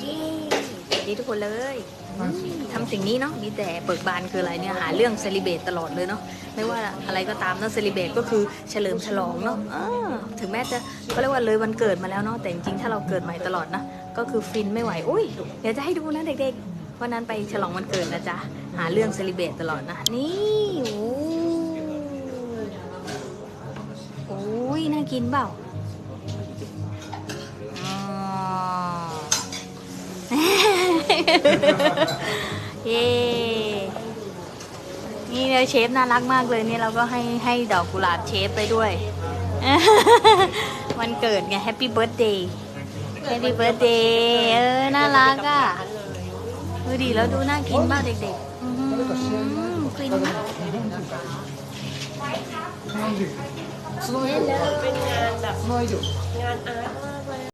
เย้สวัสดีทุกคนเลยอืมทำสิ่งนี้เนาะมีแต่เปิดบานคืออะไรเนี่ยหาเรื่องเซเลบรตตลอดเลยเนาะไม่ว่าอะไรก็ตามเนาะเซเลบรตก็คือเฉลิมฉลองเนาะเออถึงแม้จะก็เรียกว่าเลยวันเกิดมาแล้วเนาะแต่จริงๆถ้าเราเกิดใหม่ตลอดนะก็คือฟินไม่ไหวอุ้ยเดี๋ยวจะให้ดูนะเด็กๆวันนั้นไปฉลองวันเกิดนะจ๊ะหาเรื่องเซเลบรตตลอดนะนี่โอ้โอ้ยน่ากินเปล่า เย้นี่เนี่ยเชฟน่ารักมากเลยเนี่ยเราก็ให้ให้ดอกกุหลาบเชฟไปด้วย วันเกิดไงแฮปปี้เบิร์ดเดย์แฮปปี้เบิร์ดเดย์เออน่ารักอะดูดีแล้วดูน่ากินมากเด็กๆกลิ่นมากเป็นงานแบบงานอาร์ตมากเลย